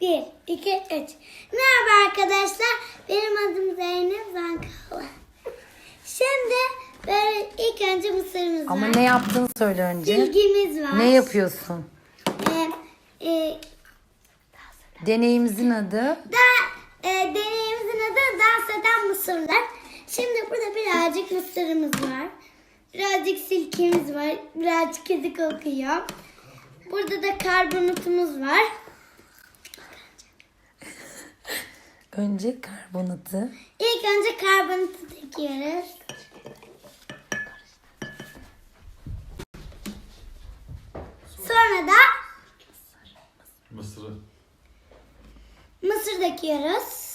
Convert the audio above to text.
Bir, iki, üç. Merhaba arkadaşlar. Benim adım Zeynep Zankalı. Şimdi böyle ilk önce mısırımız Ama var. ne yaptığını söyle önce. Bilgimiz var. Ne yapıyorsun? Ee, e, Deneyimizin adı. da, e, deneyimizin adı dans eden mısırlar. Şimdi burada birazcık mısırımız var. Birazcık silkemiz var. Birazcık kedi kokuyor. Burada da karbonatımız var. Önce karbonatı. İlk önce karbonatı döküyoruz. Sonra da Mısırı. mısır döküyoruz.